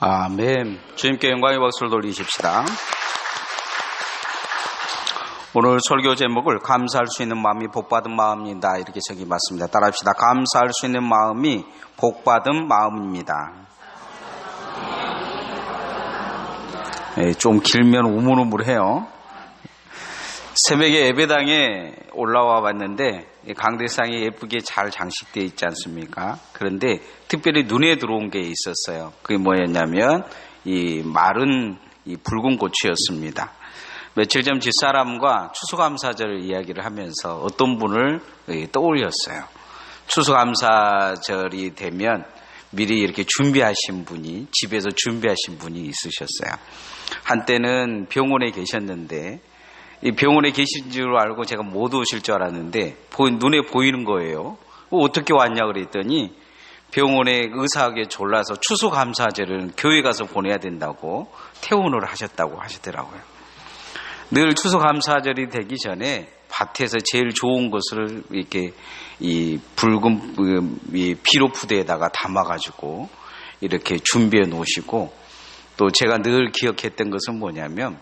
아멘. 주님께 영광의 박수를 돌리십시다. 오늘 설교 제목을 감사할 수 있는 마음이 복받은 마음이다 이렇게 적이 맞습니다. 따라합시다. 감사할 수 있는 마음이 복받은 마음입니다. 예, 좀 길면 우물우물해요. 새벽에 예배당에 올라와 봤는데 강대상이 예쁘게 잘 장식되어 있지 않습니까? 그런데 특별히 눈에 들어온 게 있었어요. 그게 뭐였냐면 이 마른 이 붉은 고추였습니다. 며칠 전 집사람과 추수감사절 이야기를 하면서 어떤 분을 떠올렸어요. 추수감사절이 되면 미리 이렇게 준비하신 분이 집에서 준비하신 분이 있으셨어요. 한때는 병원에 계셨는데 이 병원에 계신 줄 알고 제가 못 오실 줄 알았는데 눈에 보이는 거예요. 어떻게 왔냐 그랬더니 병원에 의사하게 졸라서 추수감사제를 교회 가서 보내야 된다고 퇴원을 하셨다고 하시더라고요. 늘 추수감사절이 되기 전에 밭에서 제일 좋은 것을 이렇게 이 붉은 이 비료 푸대에다가 담아가지고 이렇게 준비해 놓으시고 또 제가 늘 기억했던 것은 뭐냐면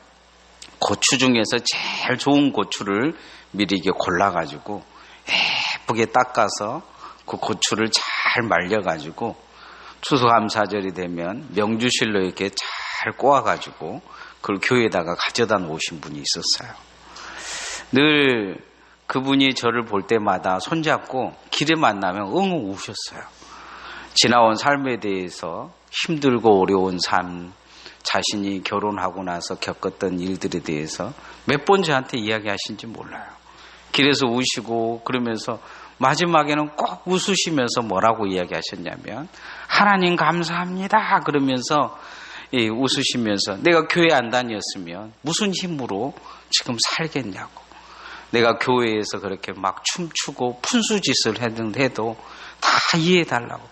고추 중에서 제일 좋은 고추를 미리 이게 골라가지고 예쁘게 닦아서 그 고추를 잘 말려가지고 추수감사절이 되면 명주실로 이렇게 잘 꼬아가지고 그걸 교회에다가 가져다 놓으신 분이 있었어요. 늘 그분이 저를 볼 때마다 손잡고 길에 만나면 엉엉 우셨어요. 지나온 삶에 대해서 힘들고 어려운 삶, 자신이 결혼하고 나서 겪었던 일들에 대해서 몇 번 저한테 이야기하신지 몰라요. 길에서 우시고 그러면서 마지막에는 꼭 웃으시면서 뭐라고 이야기하셨냐면 하나님 감사합니다. 그러면서 예, 웃으시면서 내가 교회 안 다녔으면 무슨 힘으로 지금 살겠냐고. 내가 교회에서 그렇게 막 춤추고 푼수짓을 해도 다 이해해달라고.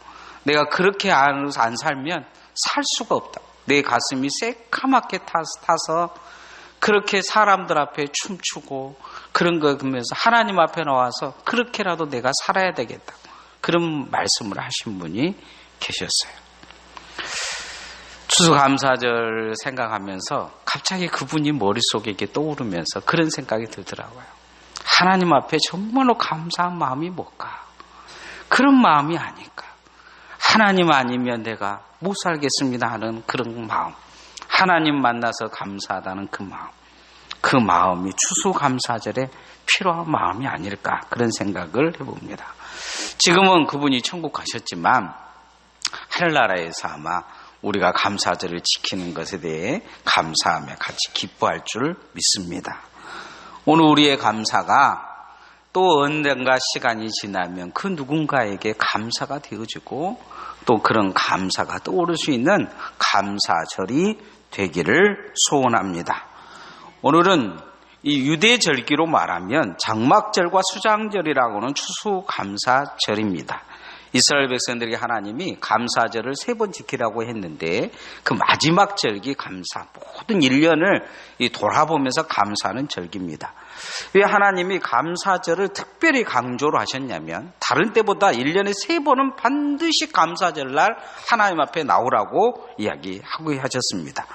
내가 그렇게 안, 안 살면 살 수가 없다고 내 가슴이 새카맣게 타서 그렇게 사람들 앞에 춤추고 그런 거 보면서 하나님 앞에 나와서 그렇게라도 내가 살아야 되겠다. 그런 말씀을 하신 분이 계셨어요. 추수감사절 생각하면서 갑자기 그분이 머릿속에 이렇게 떠오르면서 그런 생각이 들더라고요. 하나님 앞에 정말로 감사한 마음이 뭘까? 그런 마음이 아닐까? 하나님 아니면 내가 못 살겠습니다 하는 그런 마음. 하나님 만나서 감사하다는 그 마음. 그 마음이 추수감사절에 필요한 마음이 아닐까 그런 생각을 해봅니다. 지금은 그분이 천국 가셨지만 하늘나라에서 아마 우리가 감사절을 지키는 것에 대해 감사하며 같이 기뻐할 줄 믿습니다. 오늘 우리의 감사가 또 언젠가 시간이 지나면 그 누군가에게 감사가 되어지고 또 그런 감사가 떠오를 수 있는 감사절이 되기를 소원합니다. 오늘은 이 유대절기로 말하면 장막절과 수장절이라고는 추수감사절입니다. 이스라엘 백성들에게 하나님이 감사절을 세 번 지키라고 했는데 그 마지막 절기 감사 모든 1년을 돌아보면서 감사하는 절기입니다. 왜 하나님이 감사절을 특별히 강조를 하셨냐면 다른 때보다 1년에 세 번은 반드시 감사절날 하나님 앞에 나오라고 이야기하고 하셨습니다.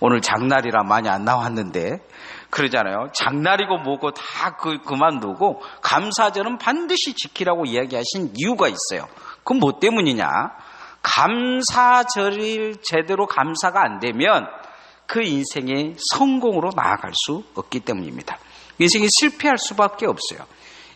오늘 장날이라 많이 안 나왔는데 그러잖아요. 장날이고 뭐고 다 그, 그만두고 감사절은 반드시 지키라고 이야기하신 이유가 있어요. 그건 뭐 때문이냐? 감사절이 제대로 감사가 안 되면 그 인생의 성공으로 나아갈 수 없기 때문입니다. 인생이 실패할 수밖에 없어요.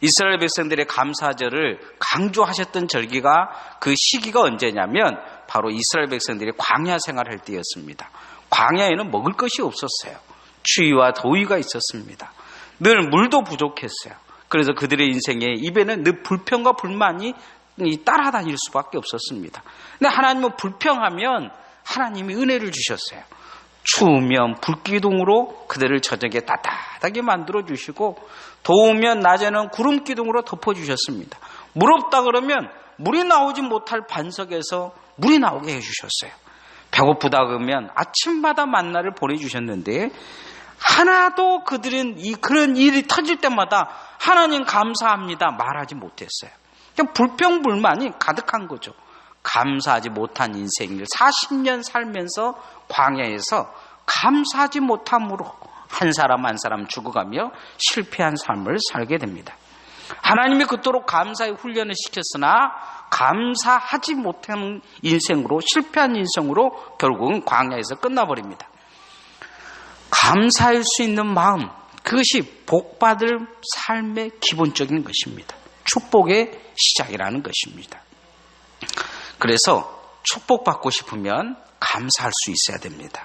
이스라엘 백성들의 감사절을 강조하셨던 절기가 그 시기가 언제냐면 바로 이스라엘 백성들이 광야 생활할 때였습니다. 광야에는 먹을 것이 없었어요. 추위와 더위가 있었습니다. 늘 물도 부족했어요. 그래서 그들의 인생에 입에는 늘 불평과 불만이 따라다닐 수밖에 없었습니다. 근데 하나님은 불평하면 하나님이 은혜를 주셨어요. 추우면 불기둥으로 그들을 저녁에 따뜻하게 만들어 주시고 더우면 낮에는 구름 기둥으로 덮어 주셨습니다. 물 없다 그러면 물이 나오지 못할 반석에서 물이 나오게 해 주셨어요. 배고프다 그러면 아침마다 만나를 보내 주셨는데 하나도 그들은 이 그런 일이 터질 때마다 하나님 감사합니다 말하지 못했어요. 그냥 불평불만이 가득한 거죠. 감사하지 못한 인생을 40년 살면서 광야에서 감사하지 못함으로 한 사람 한 사람 죽어가며 실패한 삶을 살게 됩니다. 하나님이 그토록 감사의 훈련을 시켰으나 감사하지 못한 인생으로 실패한 인생으로 결국은 광야에서 끝나버립니다. 감사할 수 있는 마음 그것이 복받을 삶의 기본적인 것입니다. 축복의 시작이라는 것입니다. 그래서 축복받고 싶으면 감사할 수 있어야 됩니다.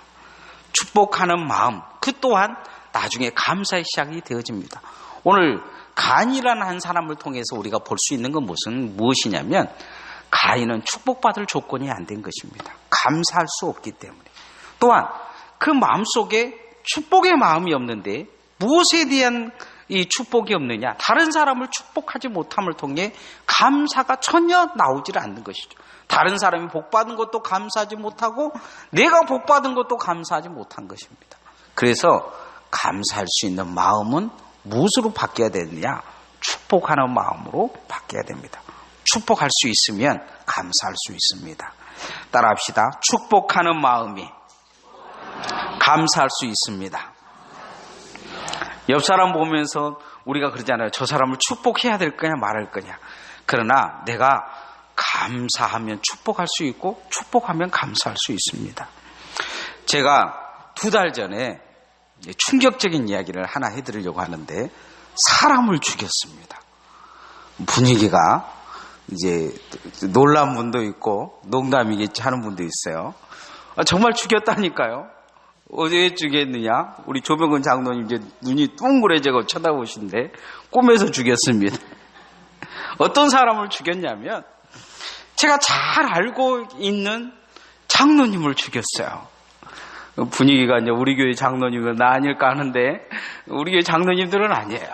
축복하는 마음, 그 또한 나중에 감사의 시작이 되어집니다. 오늘 간이라는 한 사람을 통해서 우리가 볼 수 있는 건 무슨 무엇이냐면 가인은 축복받을 조건이 안 된 것입니다. 감사할 수 없기 때문에. 또한 그 마음 속에 축복의 마음이 없는데 무엇에 대한 이 축복이 없느냐? 다른 사람을 축복하지 못함을 통해 감사가 전혀 나오질 않는 것이죠. 다른 사람이 복 받은 것도 감사하지 못하고 내가 복 받은 것도 감사하지 못한 것입니다. 그래서 감사할 수 있는 마음은 무엇으로 바뀌어야 되느냐? 축복하는 마음으로 바뀌어야 됩니다. 축복할 수 있으면 감사할 수 있습니다. 따라합시다. 축복하는 마음이 감사할 수 있습니다. 옆 사람 보면서 우리가 그러잖아요. 저 사람을 축복해야 될 거냐 말할 거냐. 그러나 내가 감사하면 축복할 수 있고 축복하면 감사할 수 있습니다. 제가 두 달 전에 충격적인 이야기를 하나 해드리려고 하는데 사람을 죽였습니다. 분위기가 이제 놀란 분도 있고 농담이겠지 하는 분도 있어요. 아, 정말 죽였다니까요. 어디에 죽였느냐? 우리 조병근 장로님 이제 눈이 둥그레져고 쳐다보시는데 꿈에서 죽였습니다. 어떤 사람을 죽였냐면 제가 잘 알고 있는 장로님을 죽였어요. 분위기가 이제 우리 교회 장로님은 나 아닐까 하는데 우리 교회 장로님들은 아니에요.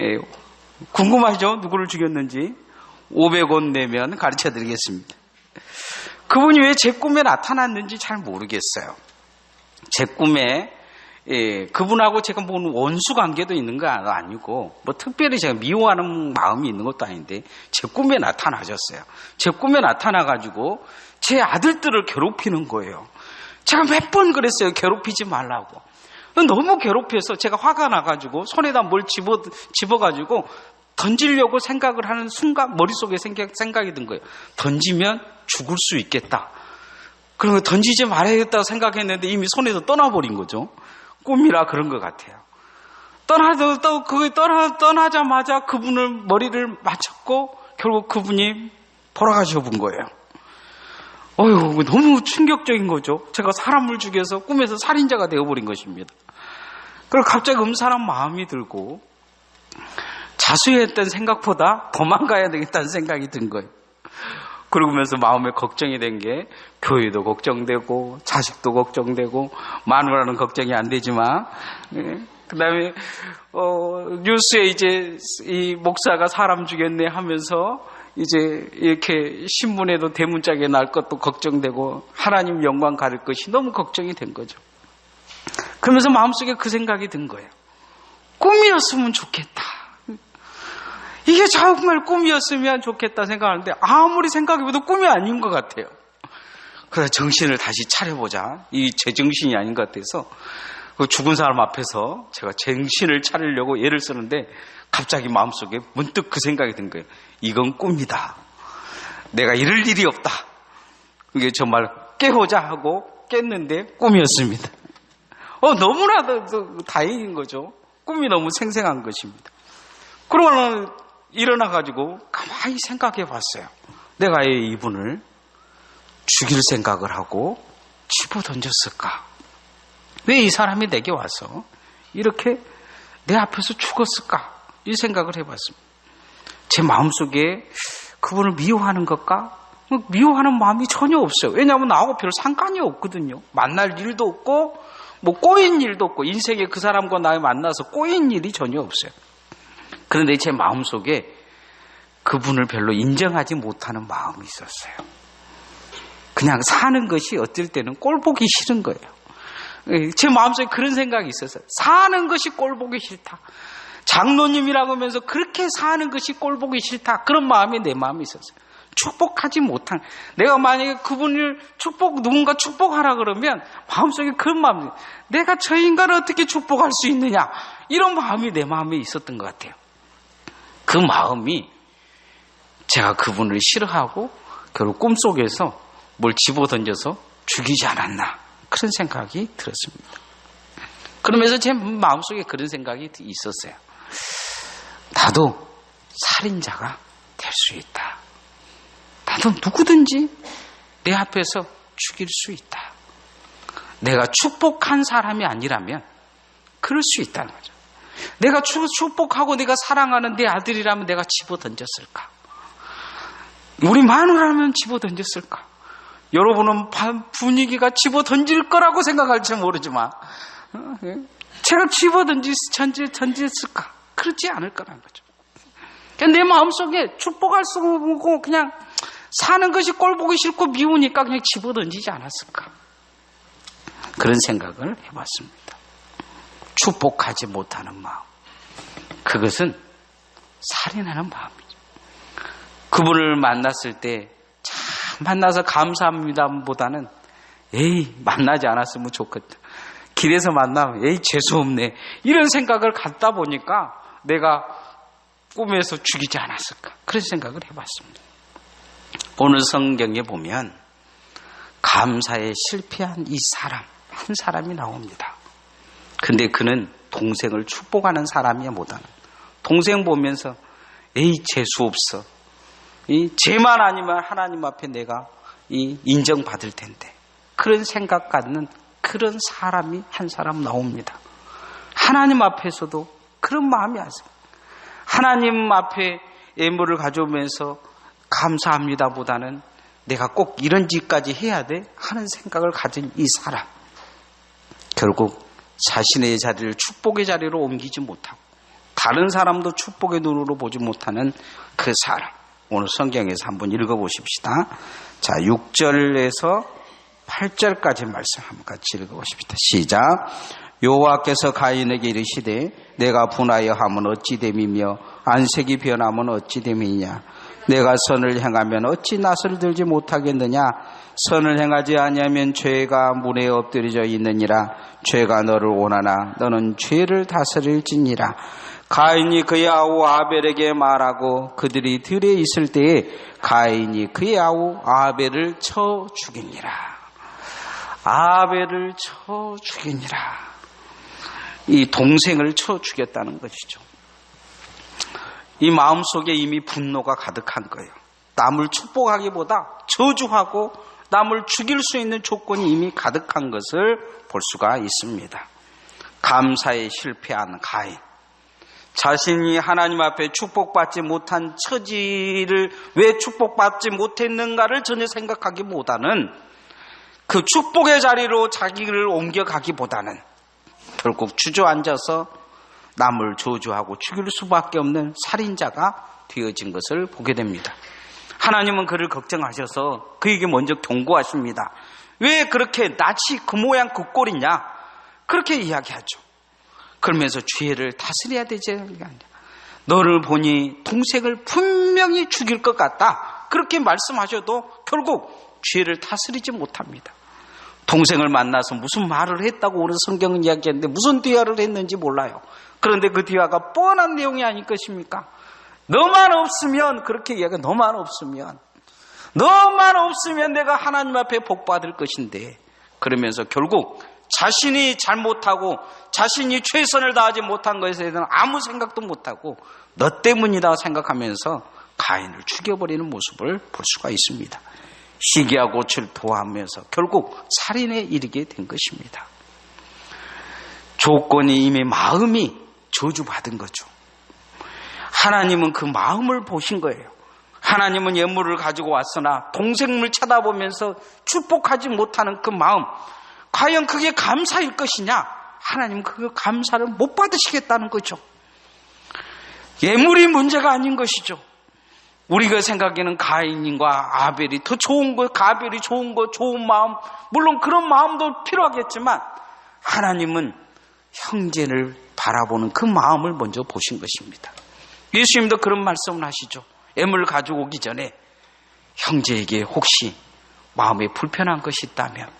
예, 궁금하죠? 누구를 죽였는지 500원 내면 가르쳐 드리겠습니다. 그분이 왜 제 꿈에 나타났는지 잘 모르겠어요. 제 꿈에 예, 그분하고 제가 뭐 원수 관계도 있는 거 아니고 뭐 특별히 제가 미워하는 마음이 있는 것도 아닌데 제 꿈에 나타나셨어요. 제 꿈에 나타나 가지고 제 아들들을 괴롭히는 거예요. 제가 몇 번 그랬어요. 괴롭히지 말라고. 너무 괴롭혀서 제가 화가 나 가지고 손에다 뭘 집어 집어 가지고 던지려고 생각을 하는 순간 머릿속에 생각, 생각이 든 거예요. 던지면 죽을 수 있겠다. 그러면 던지지 말아야겠다고 생각했는데 이미 손에서 떠나버린 거죠. 꿈이라 그런 것 같아요. 떠나도 또 그게 떠나 떠나자마자 그분을 머리를 맞췄고 결국 그분이 돌아가셔 본 거예요. 어휴 너무 충격적인 거죠. 제가 사람을 죽여서 꿈에서 살인자가 되어버린 것입니다. 그리고 갑자기 음사람 마음이 들고 자수했던 생각보다 도망가야 되겠다는 생각이 든 거예요. 그러면서 마음에 걱정이 된 게 교회도 걱정되고 자식도 걱정되고 마누라는 걱정이 안 되지만 예. 그다음에 어, 뉴스에 이제 이 목사가 사람 죽였네 하면서 이제 이렇게 신문에도 대문짝에 날 것도 걱정되고 하나님 영광 가릴 것이 너무 걱정이 된 거죠. 그러면서 마음속에 그 생각이 든 거예요. 꿈이었으면 좋겠다. 이게 정말 꿈이었으면 좋겠다 생각하는데 아무리 생각해봐도 꿈이 아닌 것 같아요. 그래서 정신을 다시 차려보자. 이 제 정신이 아닌 것 같아서 그 죽은 사람 앞에서 제가 정신을 차리려고 애를 쓰는데 갑자기 마음속에 문득 그 생각이 든 거예요. 이건 꿈이다. 내가 이럴 일이 없다. 그게 정말 깨보자 하고 깼는데 꿈이었습니다. 어, 너무나도 다행인 거죠. 꿈이 너무 생생한 것입니다. 그러면 일어나가지고 가만히 생각해 봤어요. 내가 왜 이분을 죽일 생각을 하고 집어 던졌을까? 왜 이 사람이 내게 와서 이렇게 내 앞에서 죽었을까? 이 생각을 해봤습니다. 제 마음속에 그분을 미워하는 것과 미워하는 마음이 전혀 없어요. 왜냐하면 나하고 별 상관이 없거든요. 만날 일도 없고, 뭐 꼬인 일도 없고, 인생에 그 사람과 나에 만나서 꼬인 일이 전혀 없어요. 그런데 제 마음속에 그분을 별로 인정하지 못하는 마음이 있었어요. 그냥 사는 것이 어쩔 때는 꼴 보기 싫은 거예요. 제 마음속에 그런 생각이 있었어요. 사는 것이 꼴 보기 싫다. 장로님이라고 하면서 그렇게 사는 것이 꼴 보기 싫다. 그런 마음이 내 마음에 있었어요. 축복하지 못한 내가 만약에 그분을 축복 누군가 축복하라 그러면 마음속에 그런 마음이 내가 저 인간을 어떻게 축복할 수 있느냐 이런 마음이 내 마음에 있었던 것 같아요. 그 마음이 제가 그분을 싫어하고 결국 꿈속에서 뭘 집어 던져서 죽이지 않았나 그런 생각이 들었습니다. 그러면서 제 마음속에 그런 생각이 있었어요. 나도 살인자가 될 수 있다. 나도 누구든지 내 앞에서 죽일 수 있다. 내가 축복한 사람이 아니라면 그럴 수 있다는 거죠. 내가 축- 축복하고 내가 사랑하는 내 아들이라면 내가 집어 던졌을까? 우리 마누라면 집어 던졌을까? 여러분은 바- 분위기가 집어 던질 거라고 생각할지 모르지만 어, 예? 제가 집어 던질 던질 던졌을까? 그렇지 않을 거라는 거죠. 그냥 내 마음속에 축복할 수 없고 그냥 사는 것이 꼴 보기 싫고 미우니까 그냥 집어 던지지 않았을까? 그런 생각을 해봤습니다. 축복하지 못하는 마음. 그것은 살인하는 마음이죠. 그분을 만났을 때, 참, 만나서 감사합니다 보다는, 에이, 만나지 않았으면 좋겠다. 길에서 만나면, 에이, 재수없네. 이런 생각을 갖다 보니까 내가 꿈에서 죽이지 않았을까. 그런 생각을 해봤습니다. 오늘 성경에 보면, 감사에 실패한 이 사람, 한 사람이 나옵니다. 근데 그는 동생을 축복하는 사람이야 못하는. 동생 보면서 에이 재수 없어. 이 죄만 아니면 하나님 앞에 내가 이 인정받을 텐데 그런 생각 갖는 그런 사람이 한 사람 나옵니다. 하나님 앞에서도 그런 마음이 아세요. 하나님 앞에 예물을 가져오면서 감사합니다보다는 내가 꼭 이런 짓까지 해야 돼 하는 생각을 가진 이 사람. 결국 자신의 자리를 축복의 자리로 옮기지 못하고 다른 사람도 축복의 눈으로 보지 못하는 그 사람. 오늘 성경에서 한번 읽어보십시다. 자, 6절에서 8절까지 말씀 한번 같이 읽어보십시다. 시작. 여호와께서 가인에게 이르시되 내가 분하여 함은 어찌 됨이며 안색이 변하면 어찌 됨이냐 내가 선을 행하면 어찌 낯을 들지 못하겠느냐? 선을 행하지 아니하면 죄가 문에 엎드려져 있느니라. 죄가 너를 원하나 너는 죄를 다스릴지니라. 가인이 그의 아우 아벨에게 말하고 그들이 들에 있을 때에 가인이 그의 아우 아벨을 쳐 죽이니라. 아벨을 쳐 죽이니라. 이 동생을 쳐 죽였다는 것이죠. 이 마음속에 이미 분노가 가득한 거예요. 남을 축복하기보다 저주하고 남을 죽일 수 있는 조건이 이미 가득한 것을 볼 수가 있습니다. 감사에 실패한 가인. 자신이 하나님 앞에 축복받지 못한 처지를 왜 축복받지 못했는가를 전혀 생각하기보다는 그 축복의 자리로 자기를 옮겨가기보다는 결국 주저앉아서 남을 저주하고 죽일 수밖에 없는 살인자가 되어진 것을 보게 됩니다. 하나님은 그를 걱정하셔서 그에게 먼저 경고하십니다. 왜 그렇게 낯이 그 모양 그 꼴이냐? 그렇게 이야기하죠. 그러면서 죄를 다스려야 되지? 너를 보니 동생을 분명히 죽일 것 같다. 그렇게 말씀하셔도 결국 죄를 다스리지 못합니다. 동생을 만나서 무슨 말을 했다고 오늘 성경은 이야기했는데 무슨 대화를 했는지 몰라요. 그런데 그 대화가 뻔한 내용이 아닐 것입니까? 너만 없으면 그렇게 이야기 너만 없으면 너만 없으면 내가 하나님 앞에 복 받을 것인데 그러면서 결국 자신이 잘못하고 자신이 최선을 다하지 못한 것에 대해서는 아무 생각도 못하고 너 때문이다 생각하면서 가인을 죽여버리는 모습을 볼 수가 있습니다. 시기와 고치를 도하면서 결국 살인에 이르게 된 것입니다. 조건이 이미 마음이 저주받은 거죠. 하나님은 그 마음을 보신 거예요. 하나님은 예물을 가지고 왔으나 동생을 쳐다보면서 축복하지 못하는 그 마음, 과연 그게 감사일 것이냐? 하나님 그 감사를 못 받으시겠다는 거죠. 예물이 문제가 아닌 것이죠. 우리가 생각에는 가인과 아벨이 더 좋은 거, 가벨이 좋은 거, 좋은 마음, 물론 그런 마음도 필요하겠지만 하나님은 형제를 바라보는 그 마음을 먼저 보신 것입니다. 예수님도 그런 말씀을 하시죠. 애물 가지고 오기 전에 형제에게 혹시 마음에 불편한 것이 있다면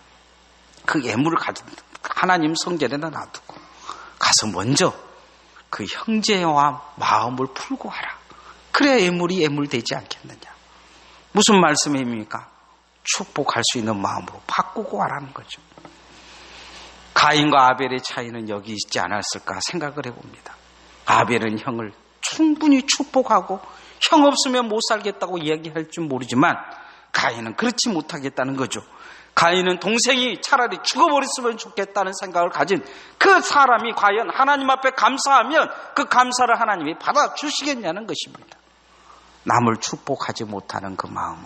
그 예물을 가진 하나님 성전에다 놔두고 가서 먼저 그 형제와 마음을 풀고 하라. 그래야 예물이 예물되지 않겠느냐. 무슨 말씀입니까? 축복할 수 있는 마음으로 바꾸고 하라는 거죠. 가인과 아벨의 차이는 여기 있지 않았을까 생각을 해봅니다. 아벨은 형을 충분히 축복하고 형 없으면 못 살겠다고 이야기할 줄 모르지만 가인은 그렇지 못하겠다는 거죠. 가인은 동생이 차라리 죽어버렸으면 좋겠다는 생각을 가진 그 사람이 과연 하나님 앞에 감사하면 그 감사를 하나님이 받아주시겠냐는 것입니다. 남을 축복하지 못하는 그 마음은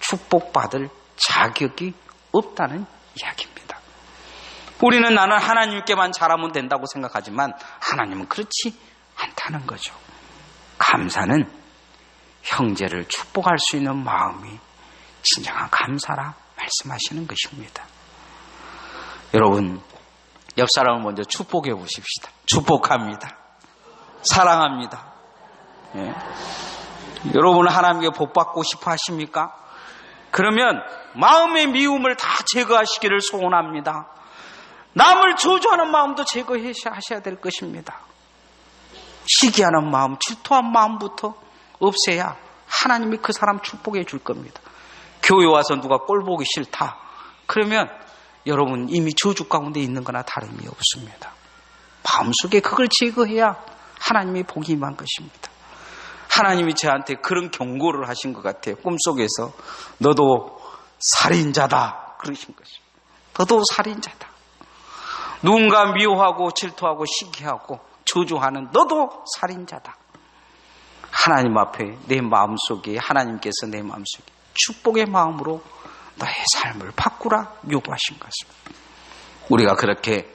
축복받을 자격이 없다는 이야기입니다. 우리는 나는 하나님께만 잘하면 된다고 생각하지만 하나님은 그렇지 않다는 거죠. 감사는 형제를 축복할 수 있는 마음이 진정한 감사라 말씀하시는 것입니다. 여러분, 옆 사람을 먼저 축복해 보십시다. 축복합니다. 사랑합니다. 예. 여러분 하나님께 복 받고 싶어 하십니까? 그러면 마음의 미움을 다 제거하시기를 소원합니다. 남을 저주하는 마음도 제거하셔야 될 것입니다. 시기하는 마음, 질투한 마음부터 없애야 하나님이 그 사람 축복해 줄 겁니다. 교회 와서 누가 꼴 보기 싫다. 그러면 여러분 이미 저주 가운데 있는 거나 다름이 없습니다. 마음속에 그걸 제거해야 하나님이 복이 임한 것입니다. 하나님이 저한테 그런 경고를 하신 것 같아요. 꿈속에서 너도 살인자다 그러신 것입니다. 너도 살인자다. 누군가 미워하고 질투하고 시기하고 저주하는 너도 살인자다. 하나님 앞에 내 마음속에 하나님께서 내 마음속에 축복의 마음으로 너의 삶을 바꾸라 요구하신 것입니다. 우리가 그렇게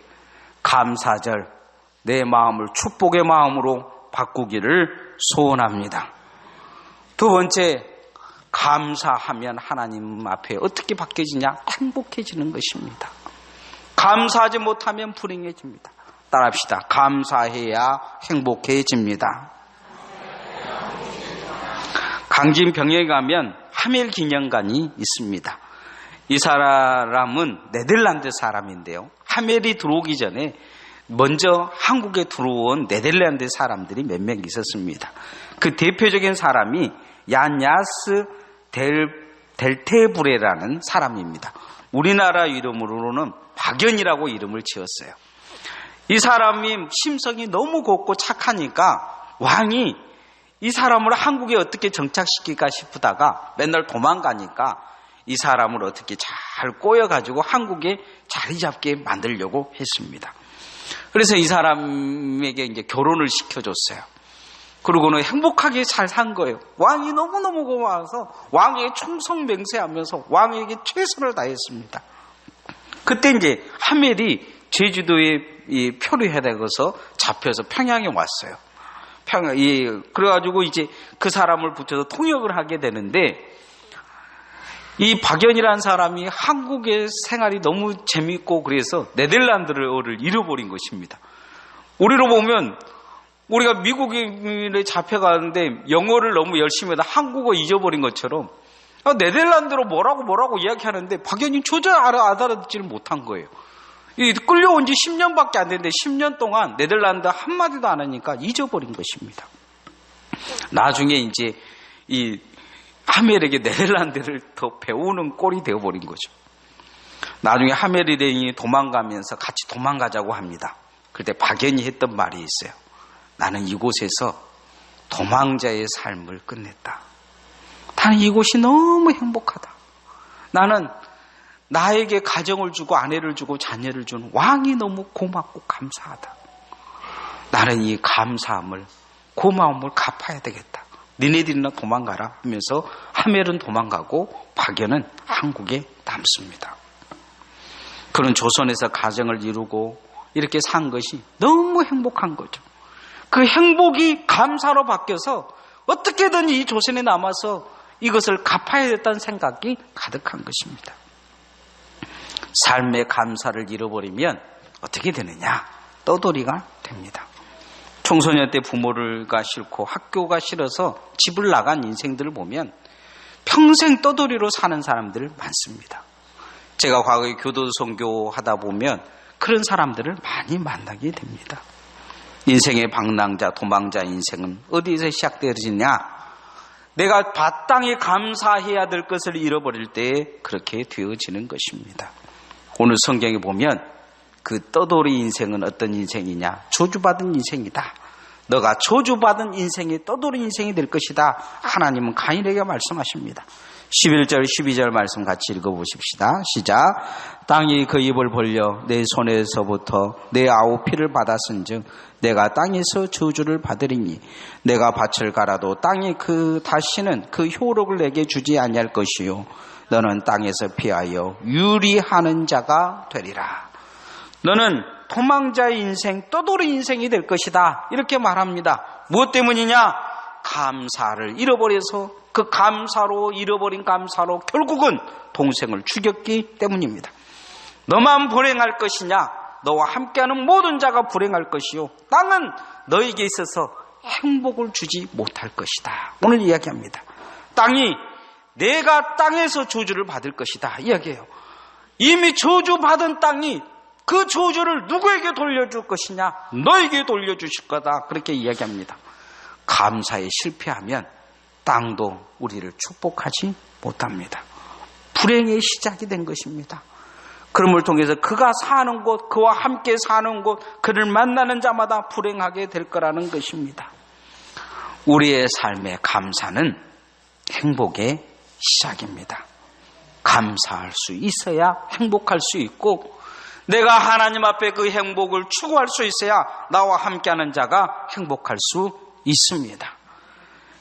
감사절 내 마음을 축복의 마음으로 바꾸기를 소원합니다. 두 번째, 감사하면 하나님 앞에 어떻게 바뀌어지냐? 행복해지는 것입니다. 감사하지 못하면 불행해집니다. 따라합시다. 감사해야 행복해집니다. 강진병에 가면 하멜 기념관이 있습니다. 이 사람은 네덜란드 사람인데요. 하멜이 들어오기 전에 먼저 한국에 들어온 네덜란드 사람들이 몇 명 있었습니다. 그 대표적인 사람이 얀야스 델, 델테브레라는 사람입니다. 우리나라 이름으로는 박연이라고 이름을 지었어요. 이 사람이 심성이 너무 곱고 착하니까 왕이 이 사람을 한국에 어떻게 정착시킬까 싶다가 맨날 도망가니까 이 사람을 어떻게 잘 꼬여가지고 한국에 자리 잡게 만들려고 했습니다. 그래서 이 사람에게 이제 결혼을 시켜줬어요. 그러고는 행복하게 잘 산 거예요. 왕이 너무너무 고마워서 왕에게 충성 맹세하면서 왕에게 최선을 다했습니다. 그때 이제 하멜이 제주도에 표류해야 되고서 잡혀서 평양에 왔어요. 평양, 이, 그래가지고 이제 그 사람을 붙여서 통역을 하게 되는데 이 박연이라는 사람이 한국의 생활이 너무 재밌고 그래서 네덜란드를 잃어버린 것입니다. 우리로 보면 우리가 미국에 잡혀가는데 영어를 너무 열심히 하다 한국어 잊어버린 것처럼 아, 네덜란드로 뭐라고 뭐라고 이야기하는데 박연이 조절 알아듣지를 못한 거예요. 끌려온 지 10년밖에 안 됐는데 10년 동안 네덜란드 한마디도 안 하니까 잊어버린 것입니다. 나중에 이제 이 하멜에게 네덜란드를 더 배우는 꼴이 되어버린 거죠. 나중에 하멜이 도망가면서 같이 도망가자고 합니다. 그때 박연이 했던 말이 있어요. 나는 이곳에서 도망자의 삶을 끝냈다. 나는 이곳이 너무 행복하다. 나는 나에게 가정을 주고 아내를 주고 자녀를 준 왕이 너무 고맙고 감사하다. 나는 이 감사함을 고마움을 갚아야 되겠다. 니네들이나 도망가라 하면서 하멜은 도망가고 박연은 한국에 남습니다. 그런 조선에서 가정을 이루고 이렇게 산 것이 너무 행복한 거죠. 그 행복이 감사로 바뀌어서 어떻게든 이 조선에 남아서 이것을 갚아야겠다는 생각이 가득한 것입니다. 삶의 감사를 잃어버리면 어떻게 되느냐? 떠돌이가 됩니다. 청소년 때 부모를가 싫고 학교가 싫어서 집을 나간 인생들을 보면 평생 떠돌이로 사는 사람들 많습니다. 제가 과거에 교도 선교 하다 보면 그런 사람들을 많이 만나게 됩니다. 인생의 방랑자, 도망자 인생은 어디에서 시작되어지냐? 내가 바땅에 감사해야 될 것을 잃어버릴 때 그렇게 되어지는 것입니다. 오늘 성경에 보면 그 떠돌이 인생은 어떤 인생이냐? 저주받은 인생이다. 너가 저주받은 인생이 떠돌이 인생이 될 것이다. 하나님은 가인에게 말씀하십니다. 11절, 12절 말씀 같이 읽어보십시다. 시작. 땅이 그 입을 벌려 내 손에서부터 내 아우 피를 받았은 즉 내가 땅에서 저주를 받으리니 내가 밭을 갈아도 땅이 그 다시는 그 효력을 내게 주지 아니할 것이요 너는 땅에서 피하여 유리하는 자가 되리라. 너는 도망자의 인생, 떠돌이 인생이 될 것이다. 이렇게 말합니다. 무엇 때문이냐? 감사를 잃어버려서 그 감사로 잃어버린 감사로 결국은 동생을 죽였기 때문입니다. 너만 불행할 것이냐? 너와 함께하는 모든 자가 불행할 것이요. 땅은 너에게 있어서 행복을 주지 못할 것이다. 오늘 이야기합니다. 땅이 내가 땅에서 저주를 받을 것이다. 이야기해요. 이미 저주받은 땅이 그 저주를 누구에게 돌려줄 것이냐? 너에게 돌려주실 거다. 그렇게 이야기합니다. 감사에 실패하면 땅도 우리를 축복하지 못합니다. 불행의 시작이 된 것입니다. 그럼을 통해서 그가 사는 곳, 그와 함께 사는 곳, 그를 만나는 자마다 불행하게 될 거라는 것입니다. 우리의 삶의 감사는 행복의 시작입니다. 감사할 수 있어야 행복할 수 있고, 내가 하나님 앞에 그 행복을 추구할 수 있어야 나와 함께하는 자가 행복할 수 있습니다.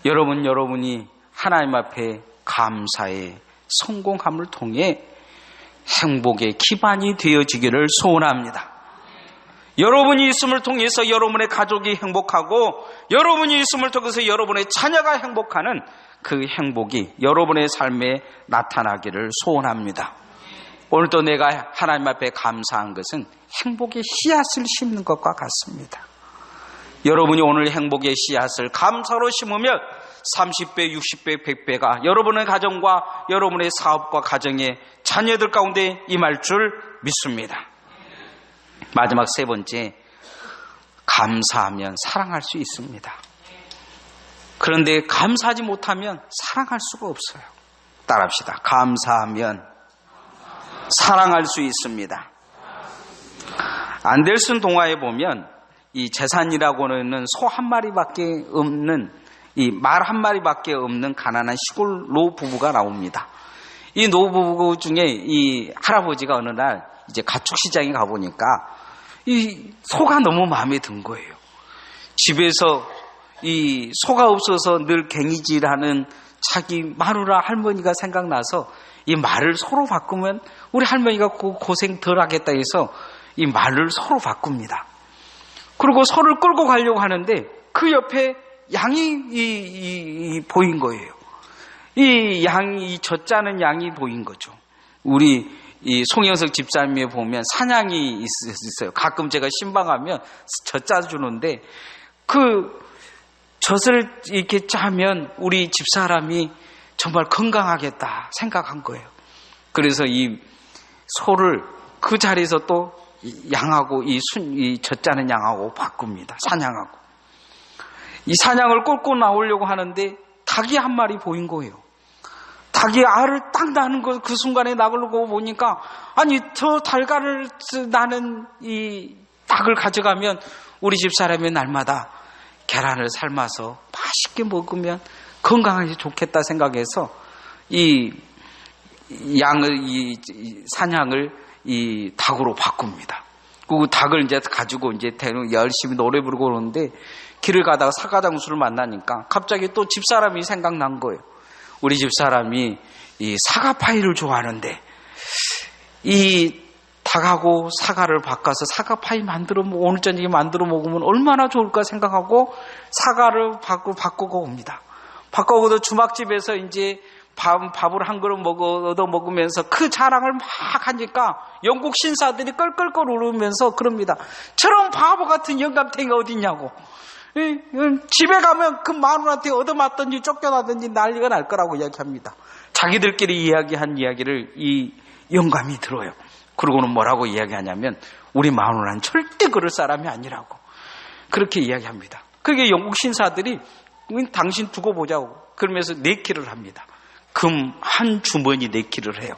여러분, 여러분이 하나님 앞에 감사의 성공함을 통해 행복의 기반이 되어지기를 소원합니다. 여러분이 있음을 통해서 여러분의 가족이 행복하고 여러분이 있음을 통해서 여러분의 자녀가 행복하는 그 행복이 여러분의 삶에 나타나기를 소원합니다. 오늘도 내가 하나님 앞에 감사한 것은 행복의 씨앗을 심는 것과 같습니다. 여러분이 오늘 행복의 씨앗을 감사로 심으면 30배, 60배, 100배가 여러분의 가정과 여러분의 사업과 가정의 자녀들 가운데 임할 줄 믿습니다. 마지막 세 번째, 감사하면 사랑할 수 있습니다. 그런데 감사하지 못하면 사랑할 수가 없어요. 따라합시다. 감사하면 사랑할 수 있습니다. 안델슨 동화에 보면 이 재산이라고 는 소 한 마리밖에 없는 이 말 한 마리밖에 없는 가난한 시골 노 부부가 나옵니다. 이 노 부부 중에 이 할아버지가 어느 날 이제 가축 시장에 가 보니까 이 소가 너무 마음에 든 거예요. 집에서 이 소가 없어서 늘 갱이질하는 자기 마누라 할머니가 생각나서 이 말을 소로 바꾸면 우리 할머니가 고생 덜 하겠다 해서 이 말을 소로 바꿉니다. 그리고 소를 끌고 가려고 하는데 그 옆에 양이 이, 이, 이 보인 거예요. 이 양이 이 젖자는 양이 보인 거죠. 우리 이 송영석 집사님에 보면 사냥이 있어요. 가끔 제가 신방하면 젖자 주는데 그 젖을 이렇게 짜면 우리 집사람이 정말 건강하겠다 생각한 거예요. 그래서 이 소를 그 자리에서 또 양하고 이 순, 이 젖자는 양하고 바꿉니다. 사냥하고. 이 사냥을 꼴고 나오려고 하는데 닭이 한 마리 보인 거예요. 닭이 알을 딱 나는 거그 순간에 나가려고 보니까 아니 저 달걀을 나는 이 닭을 가져가면 우리 집 사람이 날마다 계란을 삶아서 맛있게 먹으면 건강하게 좋겠다 생각해서 이 양을 이 사냥을 이 닭으로 바꿉니다. 그 닭을 이제 가지고 이제 열심히 노래 부르고 그러는데 길을 가다가 사과장수를 만나니까 갑자기 또 집사람이 생각난 거예요. 우리 집사람이 이 사과 파이를 좋아하는데 이 닭하고 사과를 바꿔서 사과 파이 만들어 오늘 저녁에 만들어 먹으면 얼마나 좋을까 생각하고 사과를 바꾸 바꾸고 옵니다. 바꾸고도 주막집에서 이제 밥, 밥을 한 그릇 얻어 먹으면서 그 자랑을 막 하니까 영국 신사들이 껄껄껄 울으면서 그럽니다. 저런 바보 같은 영감탱이 어딨냐고. 집에 가면 그 마누라한테 얻어맞든지 쫓겨나든지 난리가 날 거라고 이야기합니다. 자기들끼리 이야기한 이야기를 이 영감이 들어요. 그러고는 뭐라고 이야기하냐면 우리 마누라는 절대 그럴 사람이 아니라고 그렇게 이야기합니다. 그게 영국 신사들이 당신 두고 보자고 그러면서 내키를 합니다. 금 한 주머니 내키를 해요.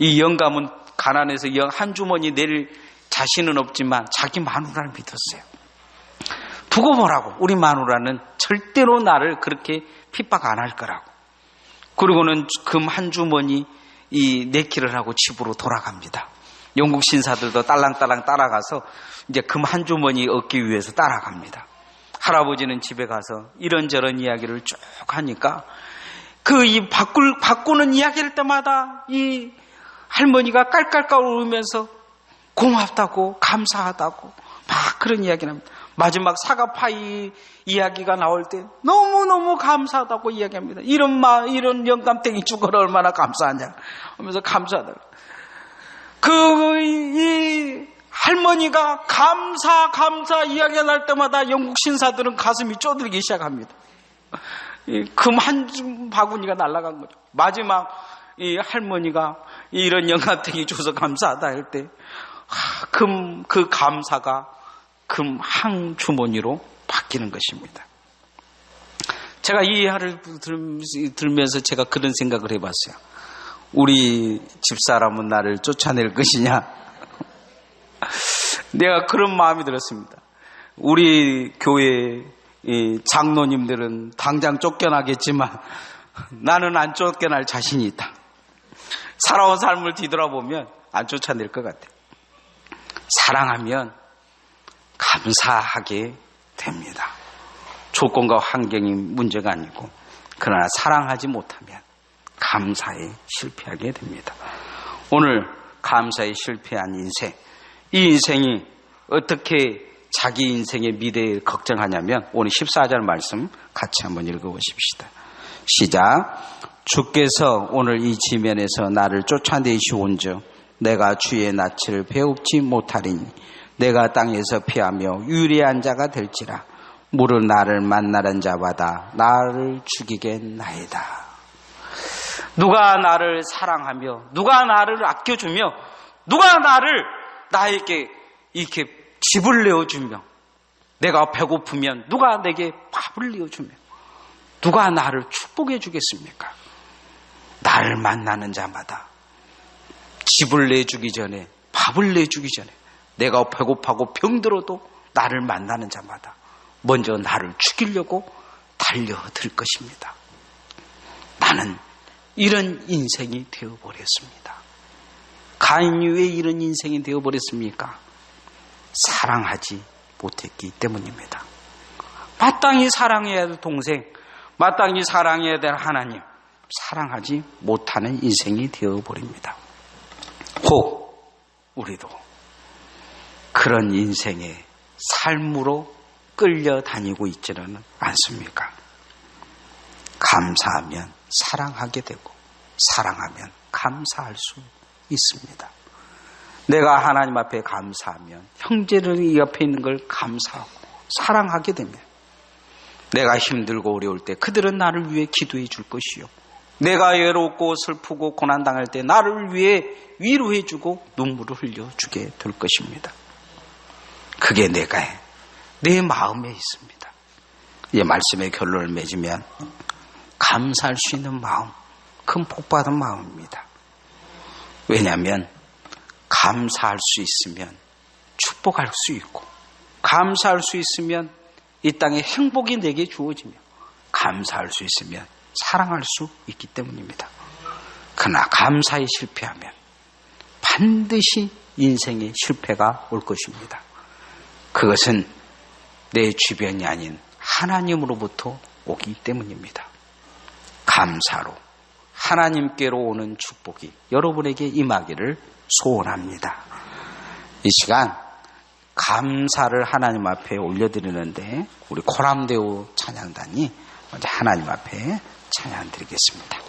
이 영감은 가난해서 영한 주머니 낼 자신은 없지만 자기 마누라를 믿었어요. 두고 보라고 우리 마누라는 절대로 나를 그렇게 핍박 안 할 거라고. 그리고는 금 한 주머니 이 내키를 하고 집으로 돌아갑니다. 영국 신사들도 딸랑딸랑 따라가서 이제 금 한 주머니 얻기 위해서 따라갑니다. 할아버지는 집에 가서 이런저런 이야기를 쭉 하니까 그 이 바꿀, 바꾸는 이야기할 때마다 이 할머니가 깔깔깔 울면서 고맙다고 감사하다고 막 그런 이야기를 합니다. 마지막 사과파이 이야기가 나올 때 너무너무 감사하다고 이야기합니다. 이런 마, 이런 영감탱이 죽어라 얼마나 감사하냐 하면서 감사하다. 그, 이, 할머니가 감사, 감사 이야기가 날 때마다 영국 신사들은 가슴이 쪼들기 시작합니다. 금 한 바구니가 날아간 거죠. 마지막 이 할머니가 이런 영감탱이 줘서 감사하다 할 때, 금, 그 감사가 금 한 주머니로 바뀌는 것입니다. 제가 이 이야기를 들으면서 제가 그런 생각을 해봤어요. 우리 집사람은 나를 쫓아낼 것이냐? 내가 그런 마음이 들었습니다. 우리 교회 장로님들은 당장 쫓겨나겠지만 나는 안 쫓겨날 자신이 있다. 살아온 삶을 뒤돌아보면 안 쫓아낼 것 같아요. 사랑하면 감사하게 됩니다. 조건과 환경이 문제가 아니고 그러나 사랑하지 못하면 감사에 실패하게 됩니다. 오늘 감사에 실패한 인생 이 인생이 어떻게 자기 인생의 미래를 걱정하냐면 오늘 14절 말씀 같이 한번 읽어보십시다. 시작 주께서 오늘 이 지면에서 나를 쫓아내시온즉 내가 주의 낯을 배웁지 못하리니 내가 땅에서 피하며 유리한 자가 될지라 물은 나를 만나는 자마다 나를 죽이겠나이다. 누가 나를 사랑하며 누가 나를 아껴주며 누가 나를 나에게 이렇게 집을 내어주며 내가 배고프면 누가 내게 밥을 내어주며 누가 나를 축복해 주겠습니까? 나를 만나는 자마다 집을 내주기 전에 밥을 내주기 전에 내가 배고파고 병들어도 나를 만나는 자마다 먼저 나를 죽이려고 달려들 것입니다. 나는 이런 인생이 되어버렸습니다. 가인이 왜 이런 인생이 되어버렸습니까? 사랑하지 못했기 때문입니다. 마땅히 사랑해야 될 동생, 마땅히 사랑해야 될 하나님, 사랑하지 못하는 인생이 되어버립니다. 혹 우리도 그런 인생의 삶으로 끌려다니고 있지는 않습니까? 감사하면 사랑하게 되고 사랑하면 감사할 수 있습니다. 내가 하나님 앞에 감사하면 형제를 이 옆에 있는 걸 감사하고 사랑하게 되면 내가 힘들고 어려울 때 그들은 나를 위해 기도해 줄 것이요. 내가 외롭고 슬프고 고난당할 때 나를 위해 위로해 주고 눈물을 흘려 주게 될 것입니다. 그게 내가 내 마음에 있습니다. 이 말씀의 결론을 맺으면 감사할 수 있는 마음, 큰 복받은 마음입니다. 왜냐하면 감사할 수 있으면 축복할 수 있고 감사할 수 있으면 이 땅에 행복이 내게 주어지며 감사할 수 있으면 사랑할 수 있기 때문입니다. 그러나 감사에 실패하면 반드시 인생의 실패가 올 것입니다. 그것은 내 주변이 아닌 하나님으로부터 오기 때문입니다. 감사로 하나님께로 오는 축복이 여러분에게 임하기를 소원합니다. 이 시간 감사를 하나님 앞에 올려드리는데 우리 코람데오 찬양단이 먼저 하나님 앞에 찬양 드리겠습니다.